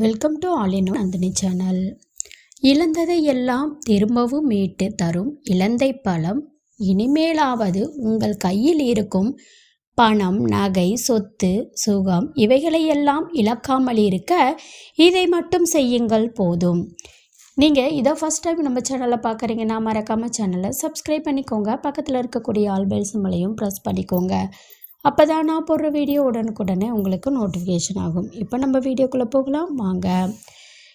Welcome to ஆலினோ Nandini channel இழந்ததை எல்லாம் திரும்பவும் மீட்டு தரும் இலந்தை பழம். இனிமேலாவது உங்கள் கையில் இருக்கும் பணம் நகை சொத்து சுகம் இவைகளையெல்லாம் இழக்காமல் இருக்க இதை மட்டும் செய்யுங்கள் போதும். நீங்கள் இதை ஃபஸ்ட் டைம் நம்ம சேனலில் பார்க்குறீங்கன்னா மறக்காமல் சேனலை சப்ஸ்கிரைப் பண்ணிக்கோங்க. பக்கத்தில் இருக்கக்கூடிய ஆல்பெல் சிம்மலையும் ப்ரெஸ் பண்ணிக்கோங்க. அப்போ தான் நான் போடுற வீடியோ உடனுக்குடனே உங்களுக்கு நோட்டிஃபிகேஷன் ஆகும். இப்போ நம்ம வீடியோக்குள்ளே போகலாம். வாங்க.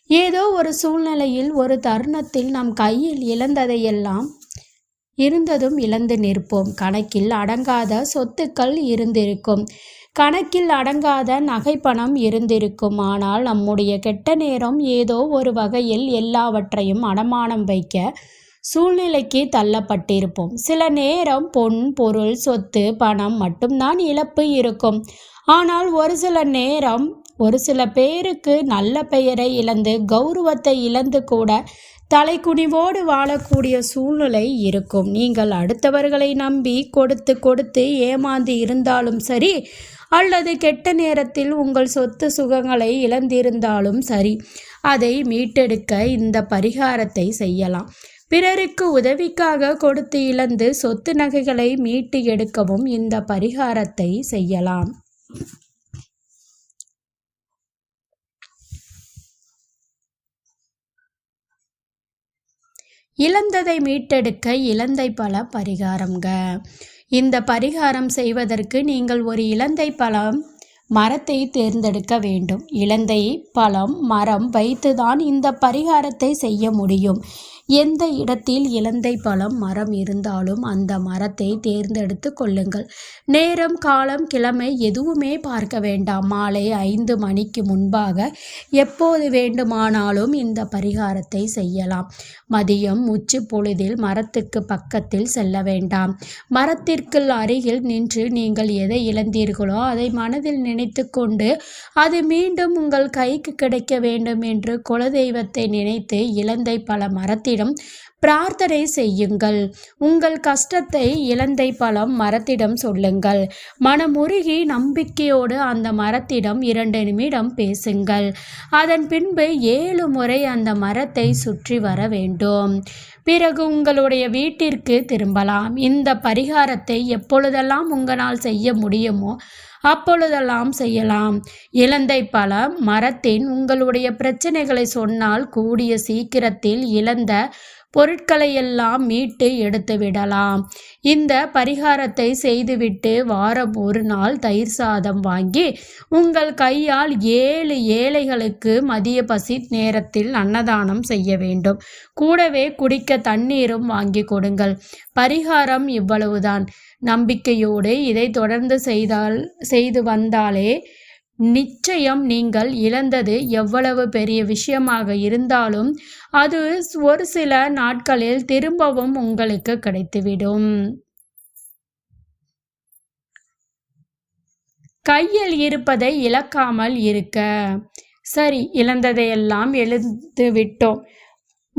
ஏதோ ஒரு சூழ்நிலையில் ஒரு தருணத்தில் நம் கையில் இழந்ததையெல்லாம் இருந்ததும் இழந்து நிற்போம். கணக்கில் அடங்காத சொத்துக்கள் இருந்திருக்கும். கணக்கில் அடங்காத நகைப்பணம் இருந்திருக்கும். ஆனால் நம்முடைய கெட்ட நேரம் ஏதோ ஒரு வகையில் எல்லாவற்றையும் அடமானம் வைக்க சூழ்நிலைக்கு தள்ளப்பட்டிருப்போம். சில நேரம் பொன் பொருள் சொத்து பணம் மட்டும்தான் இழப்பு இருக்கும். ஆனால் ஒரு சில நேரம் ஒரு சில பேருக்கு நல்ல பெயரை இழந்து கௌரவத்தை இழந்து கூட தலைக்குனிவோடு வாழக்கூடிய சூழ்நிலை இருக்கும். நீங்கள் அடுத்தவர்களை நம்பி கொடுத்து கொடுத்து ஏமாந்து இருந்தாலும் சரி அல்லது கெட்ட நேரத்தில் உங்கள் சொத்து சுகங்களை இழந்திருந்தாலும் சரி அதை மீட்டெடுக்க இந்த பரிகாரத்தை செய்யலாம். பிறருக்கு உதவிக்காக கொடுத்து இழந்து சொத்து நகைகளை மீட்டு எடுக்கவும் இந்த பரிகாரத்தை செய்யலாம். இழந்ததை மீட்டெடுக்க இலந்தை பல பரிகாரம்ங்க. இந்த பரிகாரம் செய்வதற்கு நீங்கள் ஒரு இலந்தை பழம் மரத்தை தேர்ந்தெடுக்க வேண்டும். இலந்தை பழம் மரம் வைத்துதான் இந்த பரிகாரத்தை செய்ய முடியும். எந்த இடத்தில் இலந்தை பழம் மரம் இருந்தாலும் அந்த மரத்தை தேர்ந்தெடுத்து கொள்ளுங்கள். நேரம் காலம் கிழமை எதுவுமே பார்க்க வேண்டாம். மாலை ஐந்து மணிக்கு முன்பாக எப்போது வேண்டுமானாலும் இந்த பரிகாரத்தை செய்யலாம். மதியம் உச்சி பொழுதில் மரத்துக்கு பக்கத்தில் செல்ல வேண்டாம். மரத்திற்கு அருகில் நின்று நீங்கள் எதை இழந்தீர்களோ அதை மனதில் நினைத்து கொண்டு அது மீண்டும் உங்கள் கைக்கு கிடைக்க வேண்டும் என்று குலதெய்வத்தை நினைத்து இலந்தை பல மரத்தில் மரத்திடம் பிரார்த்தனை செய்யுங்கள். உங்கள் கஷ்டத்தை இலந்தை பழம் மரத்திடம் சொல்லுங்கள். மனமுருகி நம்பிக்கையோடு அந்த மரத்திடம் இரண்டு நிமிடம் பேசுங்கள். அதன் பின்பு ஏழு முறை அந்த மரத்தை சுற்றி வர வேண்டும். பிறகு உங்களுடைய வீட்டிற்கு திரும்பலாம். இந்த பரிகாரத்தை எப்பொழுதெல்லாம் உங்களால் செய்ய முடியுமோ அப்பொழுதெல்லாம் செய்யலாம். இலந்தை பல மரத்தின் உங்களுடைய பிரச்சனைகளை சொன்னால் கூடிய சீக்கிரத்தில் இழந்த பொருட்களையெல்லாம் மீட்டு எடுத்து விடலாம். இந்த பரிகாரத்தை செய்துவிட்டு வாரம் ஒரு நாள் தயிர் சாதம் வாங்கி உங்கள் கையால் ஏழு ஏழைகளுக்கு மதிய பசி நேரத்தில் அன்னதானம் செய்ய வேண்டும். கூடவே குடிக்க தண்ணீரும் வாங்கி கொடுங்கள். பரிகாரம் இவ்வளவுதான். நம்பிக்கையோடு இதை தொடர்ந்து செய்தால் செய்து வந்தாலே நிச்சயம் நீங்கள் இழந்தது எவ்வளவு பெரிய விஷயமாக இருந்தாலும் அது ஒரு சில நாட்களில் திரும்பவும் உங்களுக்கு கிடைத்துவிடும். கையில் இருப்பதை இழக்காமல் இருக்க. சரி இழந்ததையெல்லாம் எழுந்து விட்டோம்.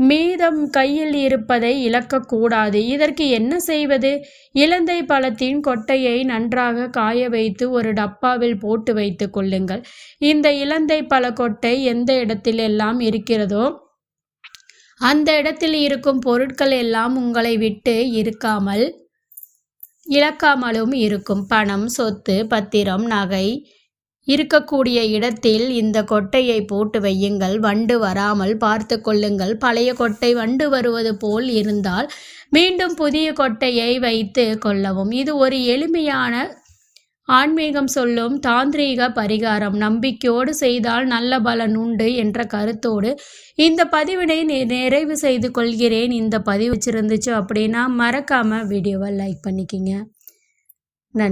மீதம் கையில் இருப்பதை இழக்கக்கூடாது இதற்கு என்ன செய்வது? இலந்தை பழத்தின் கொட்டையை நன்றாக காய வைத்து ஒரு டப்பாவில் போட்டு வைத்து கொள்ளுங்கள். இந்த இலந்தை பழ கொட்டை எந்த இடத்தில் எல்லாம் இருக்கிறதோ அந்த இடத்தில் இருக்கும் பொருட்கள் எல்லாம் உங்களை விட்டு இருக்காமல் இழக்காமலும் இருக்கும். பணம் சொத்து பத்திரம் நகை இருக்கக்கூடிய இடத்தில் இந்த கொட்டையை போட்டு வையுங்கள். வண்டு வராமல் பார்த்து கொள்ளுங்கள். பழைய கொட்டை வண்டு வருவது போல் இருந்தால் மீண்டும் புதிய கொட்டையை வைத்து கொள்ளவும். இது ஒரு எளிமையான ஆன்மீகம் சொல்லும் தாந்திரீக பரிகாரம். நம்பிக்கையோடு செய்தால் நல்ல பலன் உண்டு என்ற கருத்தோடு இந்த பதிவினை நிறைவு செய்து கொள்கிறேன். இந்த பதிவு வச்சிருந்துச்சு அப்படின்னா மறக்காமல் வீடியோவை லைக் பண்ணிக்கிங்க.